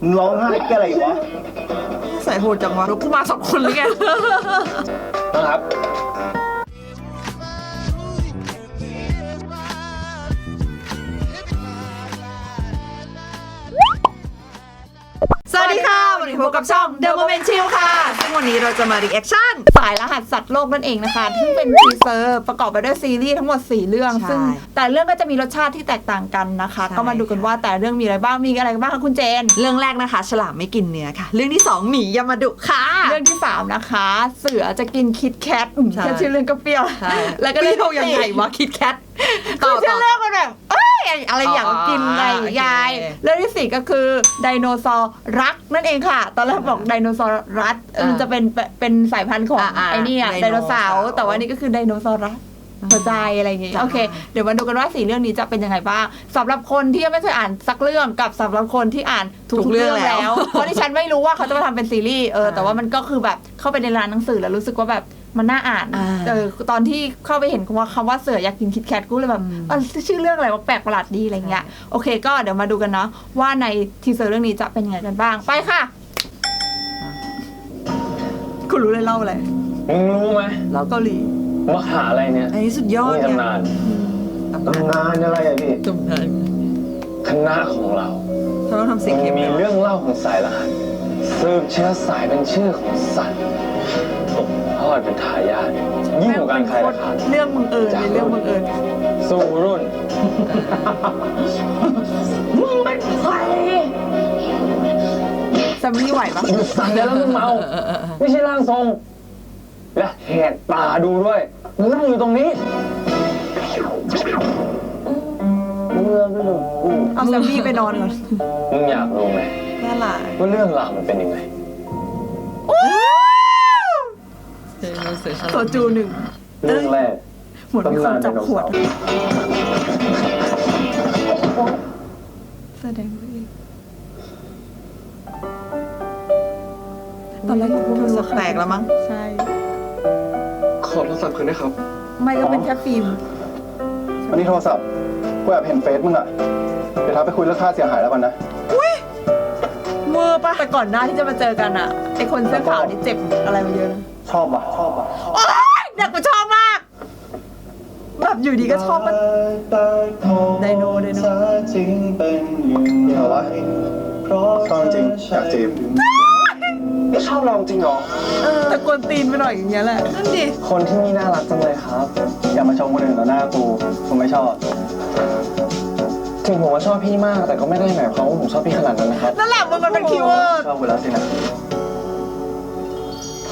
มึงร้องไห้กันอะไรวะ ใส่โหดจังวะแล้วกูมาสองคนเลยไงนะครับ วันนี้พบกับช่อง The Moment Chill ค่ะ ซึ่งวันนี้เราจะมา reaction สายรหัสสัตว์โลกนั่นเองนะคะซึ่งเป็นทีเซอร์ประกอบไปด้วยซีรีส์ทั้งหมด 4 เรื่อง ใช่ซึ่งแต่เรื่องก็จะมีรสชาติที่แตกต่างกันนะคะ ใช่ ก็มาดูกันว่าแต่เรื่องมีอะไรบ้าง มีอะไรบ้างคะคุณเจน เรื่องแรกนะคะ ฉลามไม่กินเนื้อค่ะ เรื่องที่สองหมียามาดุค่ะ เรื่องที่ 3 นะคะ เสือจะกินคิดแคทอืมใช่แค่ชื่อเรื่องก็เปรี้ยว ใช่แล้วก็เปเรื่รี้องยวยังที่ไงสี่วะคิดแคทคือชื่อ เรื่องมันแบบเอ้ย อะไรอย่างอ๋อกินอะไรโอเคยาย เรื่องที่สี่ก็คือไดโนเสาร์รักนั่นเองค่ะ ตอนแรกบอกไดโนเสาร์รัสมันจะเป็นเป็นสายพันธุ์ของอ่าๆไอ้นี่อะไดไดโนโนเสาเสาร์ร์แต่ว่านี่ก็คือไดโนเสาร์รัสหัวใจอะไรอย่างงี้จ้าโอเค เดี๋ยวมาดูกันว่าสี่เรื่องนี้จะเป็นยังไงบ้างสำหรับคนที่ยังไม่เคยอ่านสักเรื่องกับสำหรับคนที่อ่านทุทุกกๆเรื่เรื่อองงแล้แล้ววเพราะที่ฉันไม่รู้ว่าเขาจะมาทำเป็นซีรีส์เออแต่ว่ามันก็คือแบบเข้าไปในร้านหนังสือแล้วรู้สึกว่าแบบ มันน่าอ่านอ่าเออตอนที่เข้าไปเห็นคำว่าคำว่าเสืออยากกินคิดแคทกูเลยแบบอืมเออชื่อเรื่องอะไรว่าแปลกประหลาดดีอะไรเงี้ยโอเคก็เดี๋ยวมาดูกันเนาะว่าในทีเซอร์เรื่องนี้จะเป็นยังไงกันบ้างไปค่ะคุณรู้เลยเล่าอะไรมึงรู้ไหมเล่าเกาหลีว่าหาอะไรเนี่ยอันนี้สุดยอดนี่เนี่ยตำนานตำนานอะไรอะพี่ตำนานคณะของเราเราต้องทำเสียงเข้มมีด้วยเรื่องเล่าของสายรหัสสืบเชื้อสายเป็นชื่อของสัตว์ตกท อดเป็นทายาทยิ่งกว่าการขายราคาเรื่องบังเอิญเป็นเรื่องบังเอิญสู่รุ่นมึงเป็นใครแซมมี่ไหวปะหยุดสั่งได้แล้วมึงเมาเออเออเออไม่ใช่ร่างทรง และแหกตาดูด้วยมึงนั่งอยู่ตรงนี้มึงเลือกไม่ดูกูเอาแซมมี่ไปนอนก่อนมึงอยากรู้ไหมน่ารักว่าเรื่องราวมันเป็นยังไง เสือเสือฉโซลามจูหนึ่งเรื่องแรกเหมือนมีคนจับขวด แสดงว่าอีกตอนแรกกูรู้สึกแตกแล้วมั้ง ใช่ ขอโทรศัพท์คืนได้ครับ ไม่ก็เป็นแค่ฟิล์มวันนี้โทรศัพท์กูแอบเห็นเฟซมึงอะเดี๋ยวทักไปคุยเรื่องค่าเสียหายแล้วกันนะ มือปะแต่ก่อนหน้าที่จะมาเจอกันอะไอคนเสื้อขาวนี่เจ็บอะไรมาเยอะนะ ชอบปะชอบปะโอ๊ยเด็กกูชอบมาก แบบอยู่ดีก็ชอบมัน ไดโนไดโน จริงเหรอวะชอบจริงอยากจีบไม่ชอบเราจริงเหรอแต่กวนตีนไปหน่อยอย่างเงี้ยแหละ นั่นดิ คนที่นี่น่ารักจังเลยครับ อย่ามาชมคนอื่นต่อหน้ากูกูไม่ชอบ ถึงผมว่าชอบพี่มากแต่ก็ไม่ได้หมายความว่าผมชอบพี่ขนาดนั้นนะครับ นั่นแหละมันเป็นคีย์เวิร์ด ชอบกูแล้วสินะ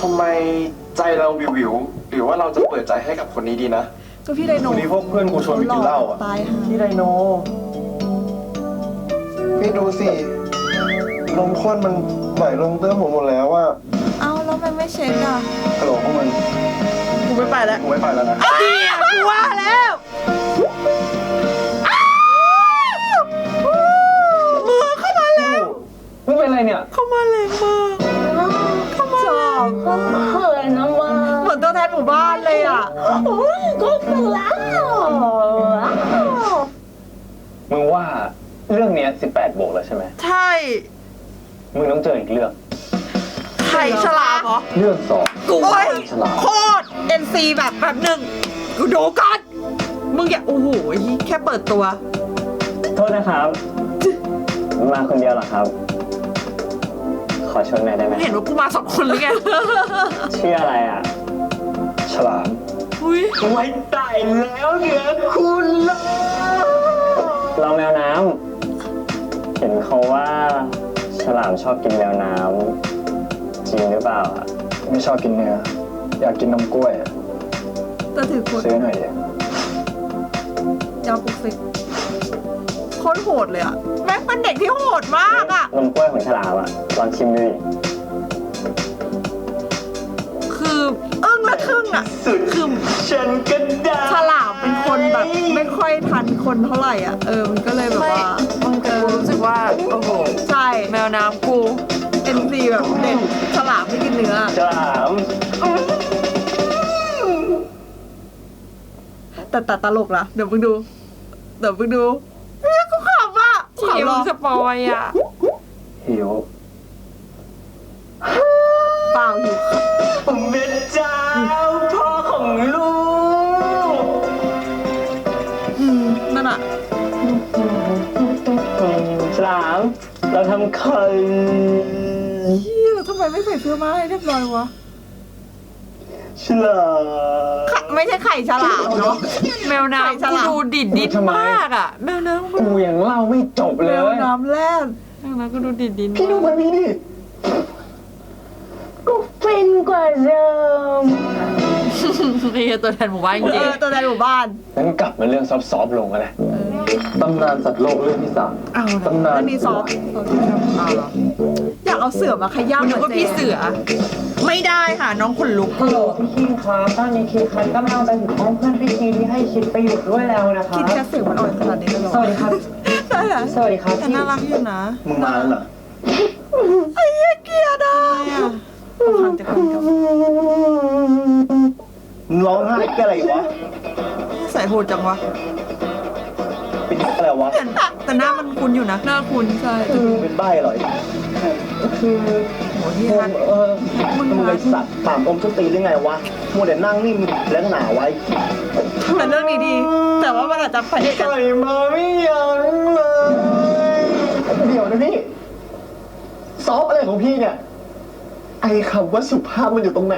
ทำไมใจเราวิววิวๆหรือว่าเราจะเปิดใจให้กับคนนี้ดีนะ ก็พี่ไดโนวันนี้พวกเพื่อนกูชวนไปกินเหล้าอะตายฮะพี่ไดโน พี่ดูสินมข้นมันไหลลงเตื้อผมหมดแล้วว่าเอ้าแล้วมันไม่เช็คอะฮัลโหลพวกมึงกูไม่ไปแล้ว กูไม่ไปแล้วนะ เดียกูว่าแล้ว มึงต้องเจออีกเรื่อง ไข่ฉลามเหรอเรื่องสอง กูโอ้ยฉลาม โคตร NC แบบแบบหนึ่งกูดูก่อนมึงอย่าโอ้โหแค่เปิดตัว โทษนะครับ มาคนเดียวเหรอครับ ขอชวนหน่อยได้ไหมเห็นว่ากูมาสองคนเลยไง ชื่ออะไรอะ ฉลามอุ้ยไว้ตายแล้วเหนือคุณลเราแมวน้ำเห็นเขาว่า ฉลามชอบกินแมวน้ำจริงหรือเปล่าอะไม่ชอบกินเนื้อ อยากกินนมกล้วยอะจะถือขวดซื้อหน่อยดิยาวปุกซิกโคตรโหดเลยอะแม็กเป็นเด็กที่โหดมากอะนมกล้วยของฉลามอะลองชิมดูดิคืออึ้งและทึ่งอะคือฉันก็ได้ ฉลาม เป็นคนแบบไม่ค่อยทันคนเท่าไหร่อะ เออ มันก็เลยแบบไม่ว่ามึงแต่กูรู้สึกว่า โอ้โห ใช่ แมวน้ำกู NC แบบเด็กฉลามไม่กินเนื้อ ฉลามแต่แต่ตลกนะเดี๋ยวมึงดู เดี๋ยวมึงดูเฮ้ยกูขำอะที่ขำหรมึองสปอยอะเหิวเปล่าอยู่าทำไข่เฮียทำไมไม่ใส่เสื้อมาให้เรียบร้อยวะฉลามไม่ใช่ไข่ฉลามเนาะแมวน้ำฉกูลามดูดิดดิดมากอะ แมวน้ำกูกูยังเล่าไม่จบแมวย น้ำแร่นแมวน้ำกูดูดิดดิดพี่ดูมันนี้ดิก็ฟินกว่าเดิมนี่ตัวแทนหมู่บ้านจริงอตัวในหมู่บ้าน งั้นกลับมาเรื่องซอฟต์ๆลงกันเลย ตำนานสัตว์โลกเรื่องที่สามเอาตำนานแล้วนี่ซอฟต์อยากเอาเสือมาขๆย้ำนึกว่าพี่เสือ ไม่ได้ค่ะน้องขนลุก ฮัลโหลพี่คิงครับตอนนี้คิงคันกำลังจะถึงห้องเพื่อนพี่คิงที่ให้คิดไปอยู่ด้วยแล้วนะคะคิดแค่เสียงมันอ่อนขนาดนี้เลยเหรอสวัสดีครับ ได้เหรอสวัสดีครับแต่พี่น่ารักอยู่นะมึงมาแล้วเหรอไอ้เหี้ยเกลียดอะฟังจะคนกับมึงร้องไห้กันอะไรวะใส่โหดจังวะ เป็นอะไรวะเห็นปะแต่หน้ามันคุ้นอยู่นะ หน้าคุ้นใช่มึงเป็นใบ้เหรอคือโหที่ฮันเออมึงเลยสัตว์ปากอมทุตีได้ไงวะมัวแต่นั่งนิ่งแล้วหนาไว้แต่เรื่องนี้ดีแต่ว่ามันอาจจะไปด้วยกันใส่มาไม่ยั้งเลยเดี๋ยวนะพี่ซอฟอะไรของพี่เนี่ยไอ้คำว่าสุภาพมันอยู่ตรงไหน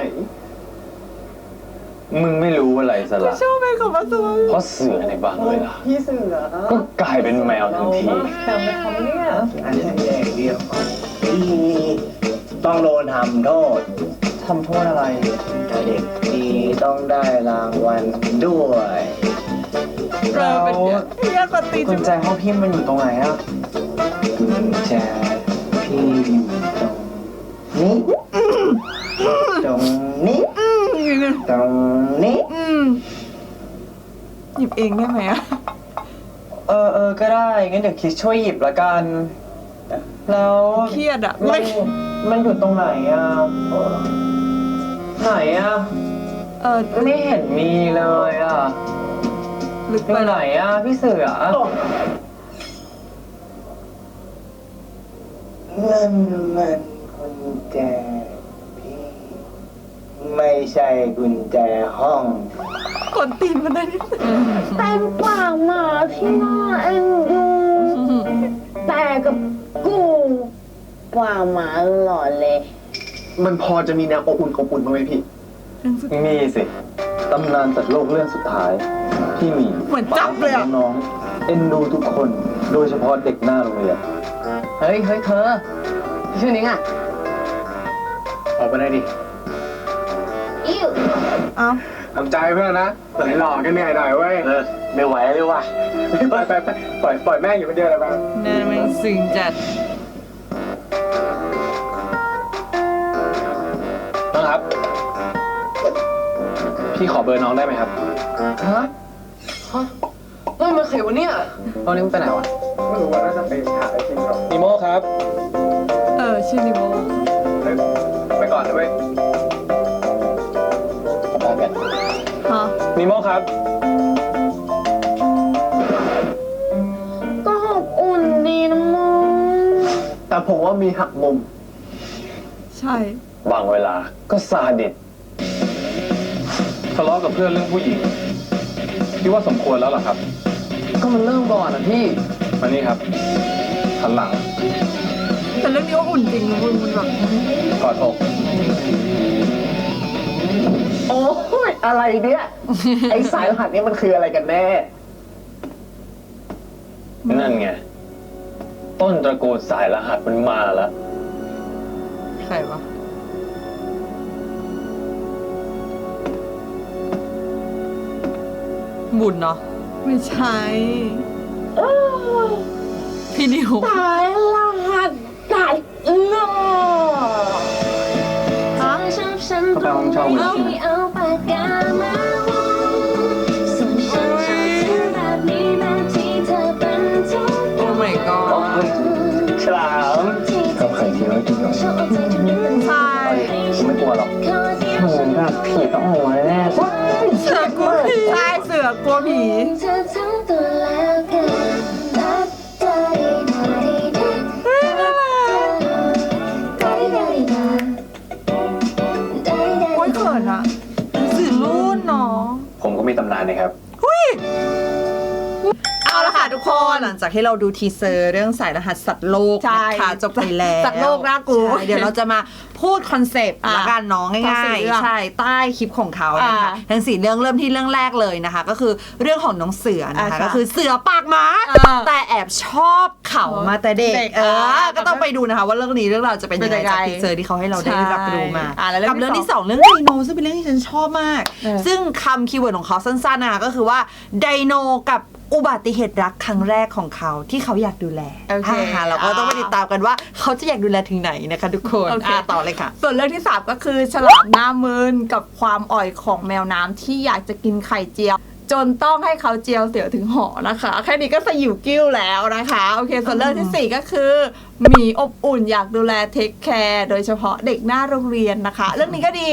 มึงไม่รู้อะไรสละชอบเป็นของมาสวยเพราะเสือในบางเวลาพี่เสือก็กลายเป็นแมวทันทีอันนี้แย่เดียวต้องโดนทำโทษทำโทษอะไร เด็กดีต้องได้รางวัลด้วย เออเป็นเฮียกว่าตีกุญแจห้องพี่มันอยู่ตรงไหนอะกุญแจพี่อยู่ตรงนี้ ตรงนี้ ตรงนี้ อืม หยิบเองได้ไหมอะเออเออก็ได้ งั้นเดี๋ยวคิดช่วยหยิบละกัน แล้วเครียดอะมัไม่นมันอยู่ตรงไหนอะไหนอะเออไม่เห็นมีเลยอะลึกอไปยู่ไหนอะพี่เสือนั่นมันกุญแจพี่ ไม่ใช่กุญแจห้อง กดตีนมันได้นิดนึงแต่ปากหมาที่น่าเอ็นดูแต่กับกูปากหมาหล่อเลย มันพอจะมีแนวอบอุ่นอบอุ่นบ้างไหมพี่ มีสิตำนานสัตว์โลกเรื่องสุดท้าย ที่มีเหมือนจับเลยอะน้องๆเอ็นดูทุกคน โดยเฉพาะเด็กหน้าโรงเรียนเฮ้ยเฮ้ยเธอชื่อนี้อะออกมาได้ดิอิ้ว เอ้าทำใจเพื่อนนะไหลหล่อกันเหนื่อยหน่อยเว้ยเออไม่ไหวเลยว่ะปล่อยไปไปปล่อยปล่อยแม่งอยู่คนเดียวเลยไปเนินมันซึ้งจัดน้องครับ พี่ขอเบอร์น้องได้ไหมครับฮะฮะเฮ้ยมันใครวะเนี่ยตอนนี้มันไปไหนวะไม่รู้ว่าน่าจะเป็นขาไอทีมครับนิโมครับ เออ ชื่อนิโมไปก่อนนะเว้ย นิโมครับ ก็อบอุ่นดีนะมึงแต่ผมว่ามีหักมุม ใช่ บางเวลาก็ซาดิสทะเลาะกับเพื่อนเรื่องผู้หญิงพี่ว่าสมควรแล้วเหรอครับ ก็มันเริ่มก่อนอะพี่มานี่ครับหันหลังแต่เรื่องนี้ว่าอุ่นจริงนะมึงมันแบบกอดอกโอ้ยอะไรเนี่ย ไอสายรหัสนี้มันคืออะไรกันแน่ นั่นไง ต้นตระกูลสายรหัสมันมาแล้ว ใครวะบุญเนาะไม่ใช่พี่นิว สายรหัสตัดหล่อฮะชอบฉันตรงไหนเอาปากกามาวงส่วนฉันชอบเธอแบบนี้แบบที่เธอเป็นทุกโอ้ my god ฉลามกับไข่เจียวให้กินหน่อยชอบเอาใจจนลืมใช่ผมไม่กลัวหรอกขอเดียวเหมือนแบบผีต้องออกมาแน่เสือกลัวผีใช่เสือกลัวผี นะครั หลังจากที่เราดูทีเซอร์เรื่องสายรหัสสัตว์โลกใช่นะคะจบไปแล้วสัตว์โลกน่ากลัวใช่เดี๋ยวเราจะมาพูดคอนเซปต์อะละกันเน้องทั้งง่าสี่ยเรื่องๆใช่ใต้คลิปของเขานะคะอะทั้งสี่เรื่องเริ่มที่เรื่องแรกเลยนะคะ ก็คือเรื่องของน้องเสือนะคะอะค่ะก็คือเสือปากหมาอะแต่แอบชอบเขามาแต่เด็กเด็กเอออะก็ต้องไปดูนะคะ ว่าเรื่องนี้เรื่องราวจะเป็นยังไงเป็นยังไงจากทีเซอร์ที่เขาให้เราได้ใช่รับรู้มาอะแล้วเรื่กัองเรื่องที่ที่สสอองงเรื่องไดโนซึ่งเป็นเรื่องที่ฉันชอบมากเออซึ่งคำคีย์เวิร์ดของเขาสั้นๆนะคะก็คือว่าไดโนกับ อุบัติเหตุรักครั้งแรกของเขาที่เขาอยากดูแลโอเคอ่าเราก็ต้องไปติดตามกันว่า เขาจะอยากดูแลถึงไหนนะคะ ทุกคนโอเค อะต่อเลยค่ะ ส่วนเรื่องที่ 3 ก็คือฉลามหน้ามืนกับความอ่อยของแมวน้ำที่อยากจะกินไข่เจียว จนต้องให้เขาเจียวเสียวถึงหอนะคะ แค่นี้ก็สยิวกิ้วแล้วนะคะ โอเค ส่วนเรื่องทีสี่4 ก็คือหมีอบอุ่นอยากดูแลเทคแคร์โดยเฉพาะเด็กหน้าโรงเรียนนะคะ เรื่องนี้ก็ดี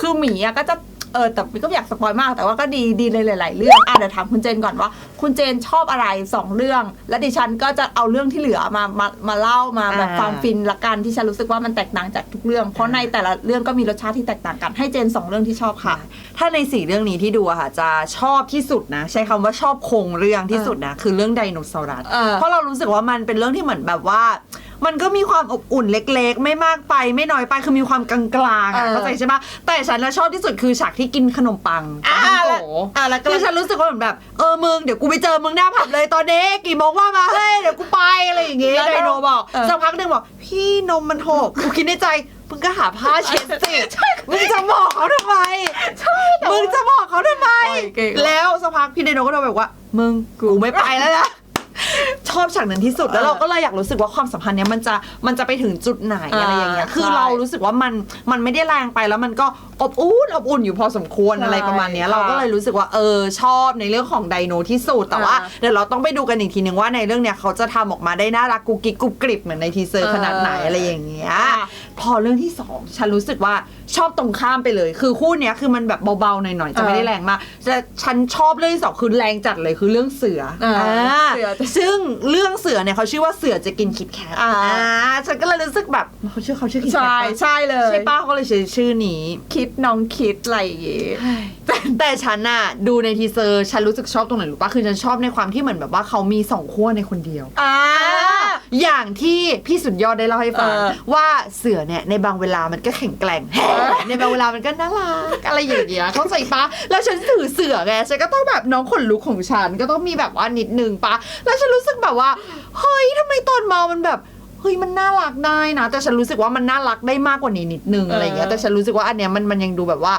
คือหมีอะก็จะ เออแต่ก็ไม่อยากสปอยมากแต่ว่าก็ดีดีเลยหลาย ๆ เรื่องอะเดี๋ยวถามคุณเจนก่อนว่า คุณเจนชอบอะไรสองเรื่อง และดิฉันก็จะเอาเรื่องที่เหลือมามามาเล่ามาแบบอ่าความฟินละกันที่ฉันรู้สึกว่ามันแตกต่างจากทุกเรื่อง เพราะในแต่ละเรื่องก็มีรสชาติที่แตกต่างกันให้เจนสองเรื่องที่ชอบค่ะ ถ้าในสี่เรื่องนี้ที่ดูอะค่ะจะชอบที่สุดนะ ใช้คำว่าชอบโครงเรื่องที่สุดนะคือเรื่องไดโนเสาร์รัสเออเพราะเรารู้สึกว่ามันเป็นเรื่องที่เหมือนแบบว่า มันก็มีความอบอุ่นเล็ก ๆ ไม่มากไปไม่น้อยไปคือมีความกลางๆอะเออเข้าใจใช่ปะแต่ฉันน่ะชอบที่สุดคือฉากที่กินขนมปังอ่าปังโกอ่าแล้วก็ คือฉันรู้สึกว่าเหมือนแบบเออมึงเดี๋ยวกูไปเจอมึงหน้าผับเลยตอนนี้กี่โมงว่ามาเฮ้ยเดี๋ยวกูไปอะไรอย่างงี้แล้วก็ไดโนบอกเออ สักพักหนึ่งบอกพี่นมมันหกกูคิดในใจมึงก็หาผ้าเช็ดสิมึงจะบอกเขาทำไมมึงจะบอกเขาทำไม โอ้ยเก่ง แล้วสักพักพี่ไดโนก็โทรแบบว่า มึงกูไม่ไปแล้วนะ ชอบฉากนั้นที่สุดแล้วเราก็เลยอยากรู้สึกว่าความสัมพันธ์เนี้ยมันจะมันจะไปถึงจุดไหนอ่าอะไรอย่างเงี้ยคือใช่เรารู้สึกว่ามันมันไม่ได้แรงไปแล้วมันก็อบอุ่นอบอุ่นอยู่พอสมควรใช่อะไรประมาณเนี้ยเราก็ค่ะเลยรู้สึกว่าเออชอบในเรื่องของไดโนที่สุดแต่ว่าอ่าเดี๋ยวเราต้องไปดูกันอีกทีนึงว่าในเรื่องเนี้ยเขาจะทำออกมาได้น่ารักกุ๊กกิ๊กกรุบกริบเหมือนในทีเซอร์เออขนาดไหนอะไรอย่างเงี้ยค่ะพอเรื่องที่สองฉันรู้สึกว่าชอบตรงข้ามไปเลย คือคู่เนี้ยคือมันแบบเบาๆหน่อยๆจะไม่ได้แรงมากแต่ฉันชอบเรื่องที่สองคือแรงจัดเลยคือเรื่องเสืออ่าอ่าเสือซึ่งเรื่องเสือเนี่ยเขาชื่อว่าเสือจะกินคิดแคทอ่าฉันก็เลยรู้สึกแบบเขาชื่อเขาชื่อคิดแคทใช่ปะใช่เลยใช่ป้าเขาเลยใช้ชื่อนี้คิดน้องคิดอะไรอย่างงี้แต่ฉันน่ะดูในทีเซอร์ฉันรู้สึกชอบตรงไหนรู้ปะคือฉันชอบในความที่เหมือนแบบว่าเขามีสองขั้วในคนเดียวอ่า อย่างที่พี่สุดยอดได้เล่าให้ฟังเออว่าเสือเนี่ยในบางเวลามันก็แข็งแกร่ง ในบางเวลามันก็น่ารักอะไรอย่างเงี้ยเข้าใจปะแล้วฉันถือเสือไงฉันก็ต้องแบบน้องขนลุกของฉันก็ต้องมีแบบว่านิดนึงปะแล้วฉันรู้สึกแบบว่าเฮ้ยทำไมตอนเมามันแบบ เฮ้ยมันน่ารักได้นะ แต่ฉันรู้สึกว่ามันน่ารักได้มากกว่านี้นิดนึงอะไรอย่างเงี้ยเออแต่ฉันรู้สึกว่าอันเนี้ยมันมันยังดูแบบว่า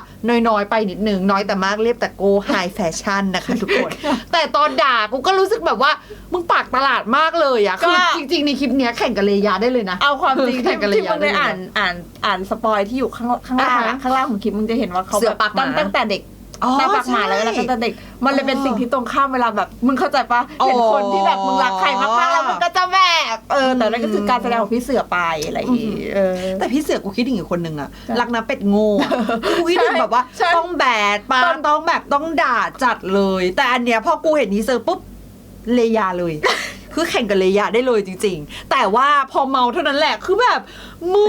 น้อยๆไปนิดนึงน้อยแต่มากเรียบแต่โกไฮแฟชั่นนะคะทุกคน แต่ตอนด่ากูก็รู้สึกแบบว่ามึงปากตลาดมากเลยอะคือก็จริงๆในคลิปเนี้ยแข่งกับเลยาได้เลยนะเอาความจริงแข่ที่งกันเลยที่มึงได้ยาวเลยอ่านอ่านอ่านสปอยที่อยู่ข้างข้างล่างอ่าอะฮะข้างล่างของคลิปมึงจะเห็นว่าเขาเสืแบอบปากหมาตั้งตั้งแต่เด็กอ๋อ ได้ปากหมาแล้วใช่แล้วก็แต่เด็ก มันเลยเป็นอ๋อสิ่งที่ตรงข้ามเวลาแบบ มึงเข้าใจปะอ๋อเห็นคนที่แบบมึงรักใครมากๆแล้วมึงก็จะแบบเออแต่นั่นก็คือการแสดงของพี่เสือไปอะไรอย่างงี้เออแต่พี่เสือกูคิดถึงอีกคนนึงอะใช่รักนะเป็ดโง่อะกูคิดถึงแบบว่าใช่ต้องแบดปาตอนต้องแบบต้องด่าจัดเลย แต่อันเนี้ยพอกูเห็นนี้เซอร์ปุ๊บเลยาเลย คือแข่งกับเลยาได้เลยจริง ๆ แต่ว่าพอเมาเท่านั้นแหละคือแบบมึ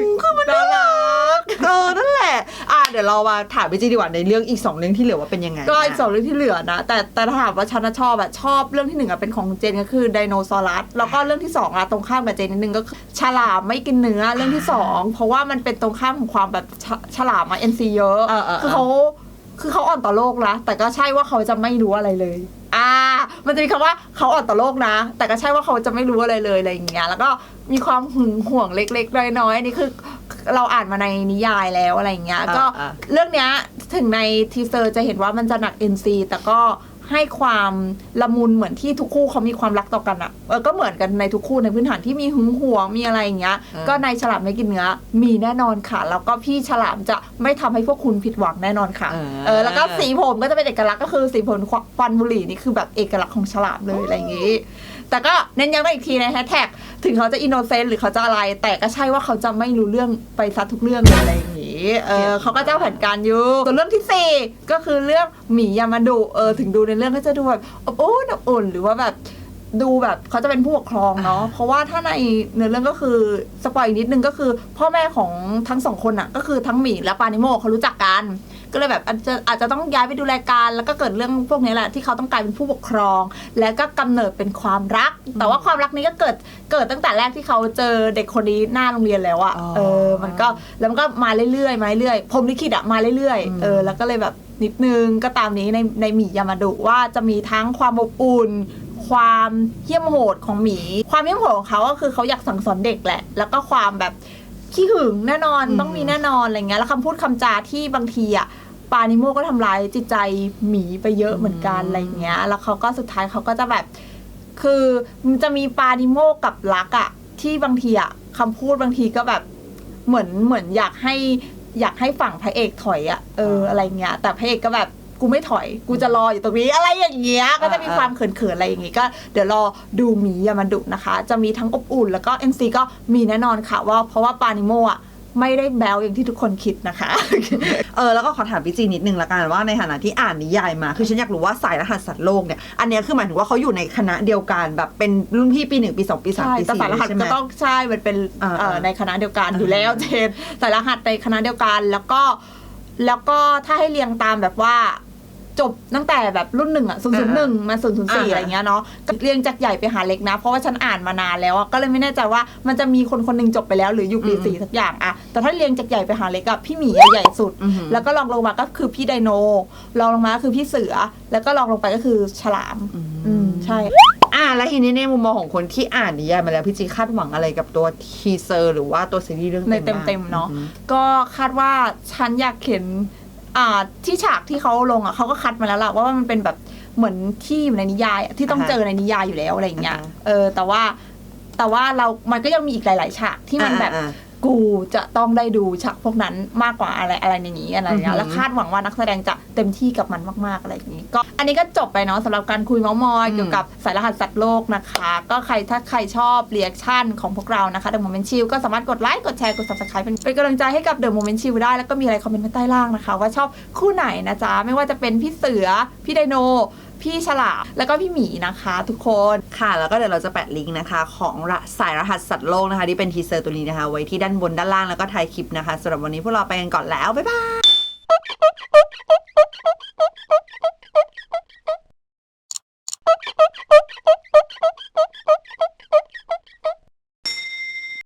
งคือมันน่ารักเออนั่นแหละ อะเดี๋ยวเรามาถามพี่จีดีกว่าในเรื่องอีกสองเรื่องที่เหลือว่าเป็นยังไงก็อีกสองเรื่องที่เหลือนะแต่แต่ถ้าถามว่าฉันน่ะชอบอะชอบเรื่องที่หนึ่งอะเป็นของเจนก็คือไดโนเสารัสแล้วก็เรื่องที่สองอะตรงข้ามกับเจนนิดนึงก็คือฉลามไม่กินเนื้อเรื่องที่สองเพราะว่ามันเป็นตรงข้ามของความแบบฉฉลามอะเอ็นซีเยอะเออเออเออคือเขาคือเขาอ่อนต่อโลกนะแต่ก็ใช่ว่าเขาจะไม่รู้อะไรเลย อ่า มันจะมีคำว่าเขาอ่อนต่อโลกนะ แต่ก็ใช่ว่าเขาจะไม่รู้อะไรเลยอะไรอย่างเงี้ย แล้วก็มีความหึงห่วงเล็กๆน้อยๆอันนี่คือเราอ่านมาในนิยายแล้วอะไรอย่างเงี้ย ก็อ่าเรื่องเนี้ยถึงในทีเซอร์จะเห็นว่ามันจะหนัก NC แต่ก็ ให้ความละมุนเหมือนที่ทุกคู่เขามีความรักต่อกันอะเออก็เหมือนกันในทุกคู่ในพื้นฐานที่มีหึงหวงมีอะไรอย่างเงี้ยอ่าก็ในฉลามไม่กินเนื้อมีแน่นอนค่ะ แล้วก็พี่ฉลามจะไม่ทำให้พวกคุณผิดหวังแน่นอนค่ะ เออแล้วก็สีผมก็จะเป็นเอกลักษณ์ก็คือสีผมควันบุหรี่นี่คือแบบเอกลักษณ์ของฉลามเลยอะไรอย่างงี้ แต่ก็เน้นย้ำอีกทีในแฮชแท็กถึงเขาจะอินโนเซนต์หรือเขาจะอะไร แต่ก็ใช่ว่าเขาจะไม่รู้เรื่องไปซัดทุกเรื่องเลยอะไรอย่างงี้เออเขาก็จะแผนการอยู่ส่วนเรื่องที่สี่ก็คือเรื่องหมียามาดุเออถึงดูในเรื่องก็จะดูแบบอบอุ่นอบอุ่นหรือว่าแบบดูแบบเขาจะเป็นผู้ปกครองเนาะเพราะว่าถ้าในเนื้อเรื่องก็คือสปอยอีกนิดนึงก็คือ พ่อแม่ของทั้งสองคนอะก็คือทั้งหมีและปานิโมเขารู้จักกัน ก็เลยแบบอาจจะอาจจะต้องย้ายไปดูรายการแล้วก็เกิดเรื่องพวกนี้แหละที่เขาต้องกลายเป็นผู้ปกครอง แล้วก็กำเนิดเป็นความรัก แต่ว่าความรักนี้ก็เกิดเกิดตั้งแต่แรกที่เขาเจอเด็กคนนี้หน้าโรงเรียนแล้วอะอ๋อเออมันก็แล้วมันก็มาเรื่อยๆมาเรื่อยๆผมลิขิตอะมาเรื่อยอืมๆเออแล้วก็เลยแบบนิดนึงก็ตามนี้ในในหมียามาดุว่าจะมีทั้งความอบอุ่นความเหี้ยมโหดของหมี ความเหี้ยมโหดของเขาก็คือเขาอยากสั่งสอนเด็กแหละ แล้วก็ความแบบ ขี้หึงแน่นอนอืมต้องมีแน่นอนอะไรเงี้ยแล้วคำพูดคำจาที่บางทีอะปานิโมก็ทำร้ายจิตใจหมีไปเยอะเหมือนกันอะไรเงี้ย แล้วเขาก็สุดท้ายเขาก็จะแบบ คือมันจะมีปานิโมกับลักอะที่บางทีอะคำพูดบางทีก็แบบเหมือนเหมือนอยากให้อยากให้ฝั่งพระเอกถอยอะเอออะไรเงี้ย แต่พระเอกก็แบบ กูไม่ถอย กูจะรออยู่ตรงนี้อะไรอย่างเงี้ย ก็จะมีความเขินๆอะไรอย่างงี้ก็เดี๋ยวรอดูหมียามาดุนะคะ จะมีทั้งอบอุ่น แล้วก็ MC ก็มีแน่นอนค่ะว่าเพราะว่าปานิโมอะไม่ได้แบลอย่างที่ทุกคนคิดนะคะ เออแล้วก็ขอถามพี่จีนิดนึงละกันว่าในฐานะที่อ่านนิยายมาคือฉันอยากรู้ว่าสายรหัสสัตว์โลกเนี่ยอันเนี้ยคือหมายถึงว่าเขาอยู่ในคณะเดียวกันแบบเป็นรุ่นพี่ปีหนึ่งปีสองปีสามใช่ปีแต่สี่สายรหัสใช่ไหมก็ต้องใช่มันเป็นอ่าเอ่ออ่าในคณะเดียวกันอยู่แล้วเจนสายรหัสในคณะเดียวกันแล้วก็แล้วก็ถ้าให้เรียงตามแบบว่า จบตั้งแต่แบบรุ่นหนึ่งอะศูนย์ศูนย์หนึ่งมาศูนย์ศูนย์สี่อะไรเงี้ยเนาะก็เรียงจากใหญ่ไปหาเล็กนะ เพราะว่าฉันอ่านมานานแล้วอะก็เลยไม่แน่ใจว่ามันจะมีคนคนหนึงจบไปแล้วหรืออยู่ปีสี่สักอย่างอะแต่ถ้าเรียงจากใหญ่ไปหาเล็กอะพี่หมีอะใหญ่สุดอือหือแล้วก็ลองลงมาก็คือพี่ไดโนลองลงมาก็คือพี่เสือ แล้วก็ลองลงไปก็คือฉลามอืมใช่อ่าแล้วทีนี้ในมุมมองของคนที่อ่านนิยายมาแล้วพี่จีคาดหวังอะไรกับตัวทีเซอร์ หรือว่าตัวซีรีส์เรื่องในเต็มเต็มๆเนาะอือหือก็คาดว่าฉันอยากเห็น อ่าที่ฉากที่เขาลงอะเขาก็คัดมาแล้วล่ะว่ามันเป็นแบบเหมือนที่อยู่ในนิยายอะที่ต้องอ่าฮะเจอในนิยายอยู่แล้วอะไรอย่างเงี้ยอ่าฮะ เออแต่ว่าแต่ว่าเรามันก็ยังมีอีกหลาย ๆ ฉากที่มันแบบ อ่า กูจะต้องได้ดูฉากพวกนั้นมากกว่าอะไรอะไรในนี้อะไรอย่างเงี้อืยอหือแล้วคาดหวังว่านักแสดงจะเต็มที่กับมันมากๆอะไรอย่างงี้ ก็อันนี้ก็จบไปเนาะสำหรับการคุยเมาส์มอยอืมเกี่ยวกับสายรหัสสัตว์โลกนะคะ ก็ใครถ้าใครชอบเรีแอคชั่นของพวกเรานะคะ The Moment Chill ก็สามารถกดไลค์กดแชร์กด subscribe เป็นเป็นกำลังใจให้กับ The Moment Chill ได้แล้วก็มีอะไรคอมเมนต์ไว้ใต้ล่างนะคะ ว่าชอบคู่ไหนนะจ๊ะไม่ว่าจะเป็นพี่เสือพี่ไดโน พี่ฉลามแล้วก็พี่หมีนะคะทุกคนค่ะ แล้วก็เดี๋ยวเราจะแปะลิงก์นะคะ ของสายรหัสสัตว์โลกนะคะ ที่เป็นทีเซอร์ตัวนี้นะคะ ไว้ที่ด้านบนด้านล่างแล้วก็ท้ายคลิปนะคะสำหรับวันนี้พวกเราไปกันก่อนแล้ว บ๊ายบาย